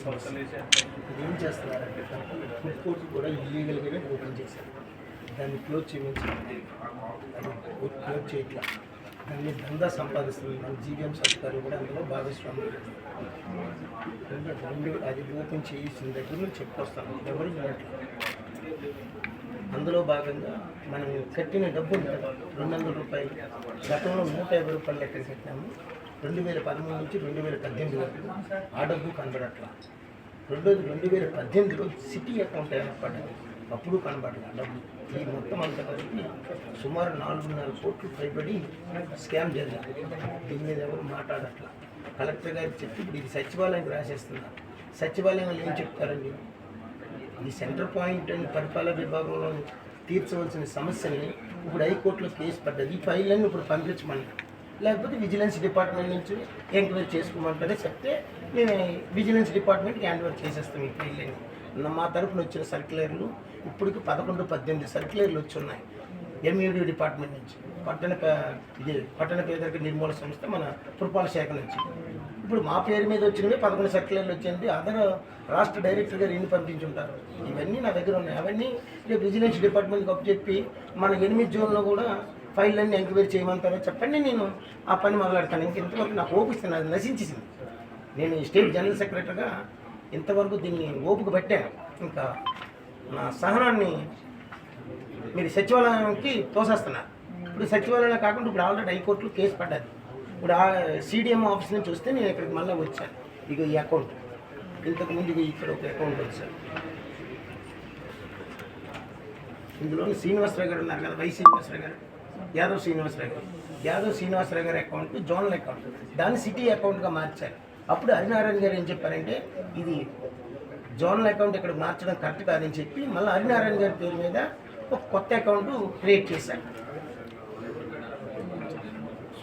ఏం చేస్తున్నారంటే food court కూడా ఇల్లీగల్గానే ఓపెన్ చేశారు దాన్ని క్లోజ్ చేయమని క్లోజ్ చేయట్లా దాన్ని దందా సంపాదిస్తుంది మన జీవీఎం అధికారులు కూడా అందులో భాగస్వామ్యం రెండు అది ఓపెన్ చేసిన దగ్గర నుంచి చెప్పొస్తాను ఎవరు అందులో భాగంగా మనం కట్టిన డబ్బు రెండు వందల రూపాయలు. గతంలో నూట యాభై రూపాయలు లెక్క కట్టినాము రెండు వేల పదమూడు నుంచి రెండు వేల పద్దెనిమిది వరకు ఆ డబ్బు కనబడట్లా. రెండోది రెండు వేల పద్దెనిమిదిలో సిటీ అకౌంట్ ఏర్పడ్డది అప్పుడు కనబడలే డబ్బు ఈ మొత్తం అంతా కలిపి సుమారు నాలుగున్నర కోట్లు పైబడి స్కామ్ జరిగింది. దీని మీద ఎవరు మాట్లాడట్లా. కలెక్టర్ గారికి చెప్పి ఇప్పుడు ఇది సచివాలయానికి రాసేస్తున్నారు సచివాలయంలో ఏం చెప్తారండి? ఈ సెంటర్ పాయింట్ అండ్ పరిపాలన విభాగంలో తీర్చవలసిన సమస్యని ఇప్పుడు హైకోర్టులో కేసు పడ్డది. ఈ ఫైళ్ళని ఇప్పుడు పంపించమన్నారు. లేకపోతే విజిలెన్స్ డిపార్ట్మెంట్ నుంచి ఎంక్వైరీ చేసుకోమంటారే చెప్తే మేము విజిలెన్స్ డిపార్ట్మెంట్కి హ్యాండ్ ఓవర్ చేసేస్తాం ఈ ఫైళ్ళని మా తరపున వచ్చిన సర్క్యులర్లు ఇప్పటికి పదకొండు పద్దెనిమిది సర్క్యులర్లు వచ్చి ఉన్నాయి ఎంఈడి డిపార్ట్మెంట్ నుంచి. పట్టణ ఇది పట్టణ పేదరిక నిర్మూలన సంస్థ మన పురపాలక శాఖ నుంచి. ఇప్పుడు మా పేరు మీద వచ్చినవి పదకొండు సర్క్యులర్లు వచ్చింది అదర్ రాష్ట్ర డైరెక్టర్ గారు ఎన్ని పంపించుంటారు? ఇవన్నీ నా దగ్గర ఉన్నాయి. అవన్నీ రేపు విజిలెన్స్ డిపార్ట్మెంట్కి చెప్పి మన ఎనిమిది జోన్లో కూడా ఫైళ్ళన్నీ ఎంక్వైరీ చేయమంటారో చెప్పండి నేను ఆ పని మొదలెడతాను. ఇంక ఇంతవరకు నాకు ఓపిస్తాను అది నశించేసింది. నేను ఈ స్టేట్ జనరల్ సెక్రటరీగా ఇంతవరకు దీన్ని ఓపుకు పెట్టాను. ఇంకా నా సహనాన్ని మీరు సచివాలయానికి తోసేస్తున్నారు. ఇప్పుడు సచివాలయం కాకుండా ఇప్పుడు ఆల్రెడీ హైకోర్టులో కేసు పడ్డది. ఇప్పుడు ఆ సిడిఎం ఆఫీస్ నుంచి వస్తే నేను ఇక్కడికి మళ్ళీ వచ్చాను. ఇక ఈ అకౌంట్. ఇంతకు ముందు ఇక్కడ ఒక అకౌంట్ వచ్చాను. ఇందులో శ్రీనివాసరావు గారు ఉన్నారు కదా వై శ్రీనివాసరావు గారు. యాదవ్ శ్రీనివాసరావు గారు యాదవ్ శ్రీనివాసరావు గారి అకౌంట్ జోనల్ అకౌంట్ దాన్ని సిటీ అకౌంట్గా మార్చారు. అప్పుడు హరినారాయణ గారు ఏం చెప్పారంటే ఇది జోనల్ అకౌంట్ ఇక్కడ మార్చడం కరెక్ట్ కాదని చెప్పి మళ్ళీ హరినారాయణ గారి పేరు మీద ఒక కొత్త అకౌంట్ క్రియేట్ చేశారు.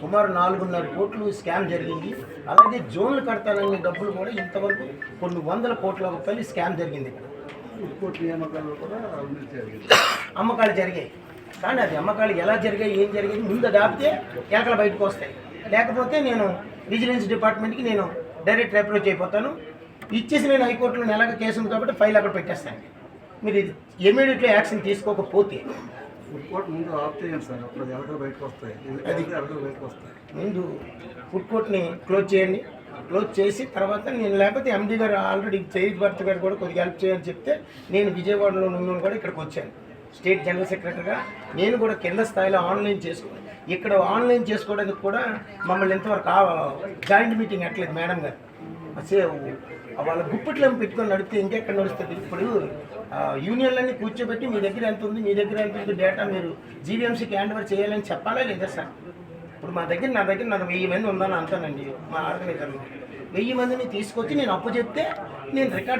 సుమారు నాలుగున్నర కోట్లు స్కామ్ జరిగింది. అలాగే జోన్లు కడతాననే డబ్బులు కూడా ఇంతవరకు కొన్ని వందల కోట్ల రూపాయలు స్కామ్ జరిగింది ఇక్కడ. అమ్మకాలు జరిగాయి. కానీ అది అమ్మకాలు ఎలా జరిగాయి ఏం జరిగేది ముందు దాపితే ఎలకలు బయటకు వస్తాయి. లేకపోతే నేను విజిలెన్స్ డిపార్ట్మెంట్కి నేను డైరెక్ట్ అప్రోచ్ అయిపోతాను. ఇచ్చేసి నేను హైకోర్టులో నెలగా కేసు ఉంది కాబట్టి ఫైల్ అక్కడ పెట్టేస్తాను. మీరు ఇది ఇమీడియట్లీ యాక్షన్ తీసుకోకపోతే. ఫుడ్ కోర్ట్ ముందు ఆఫ్ చేయండి సార్? అప్పుడు ఎలకలు బయటకు వస్తాయి. ఇది అది- ఎలకలు బయటకు వస్తాయి. ముందు ఫుడ్ కోర్ట్ని క్లోజ్ చేయండి. క్లోజ్ చేసి తర్వాత నేను లేకపోతే ఎండి గారు ఆల్రెడీ చైర్ భర్త గారు కూడా కొద్దిగా హెల్ప్ చేయని చెప్తే నేను విజయవాడలో ఉన్నాను కూడా ఇక్కడికి వచ్చాను. స్టేట్ జనరల్ సెక్రటరీగా నేను కూడా కింద స్థాయిలో ఆన్లైన్ చేసుకో ఇక్కడ ఆన్లైన్ చేసుకోవడానికి కూడా మమ్మల్ని ఎంతవరకు జాయింట్ మీటింగ్ అట్లేదు మేడం గారు. అసే వాళ్ళ గుప్పిట్లో పెట్టుకొని నడిపితే ఇంకెక్కడ నడుస్తుంది? ఇప్పుడు యూనియన్లన్నీ కూర్చోబెట్టి మీ దగ్గర ఎంత ఉంది మీ దగ్గర ఎంత ఉంది డేటా మీరు జీవీఎంసీకి హ్యాండ్ ఓవర్ చేయాలని చెప్పాలా లేదా సార్? ఇప్పుడు మా దగ్గర నా దగ్గర నాకు వెయ్యి మంది ఉందని అంటానండి మా ఆర్గనైజర్లో. వెయ్యి మందిని తీసుకొచ్చి నేను అప్పు చెప్తే నేను రికార్డ్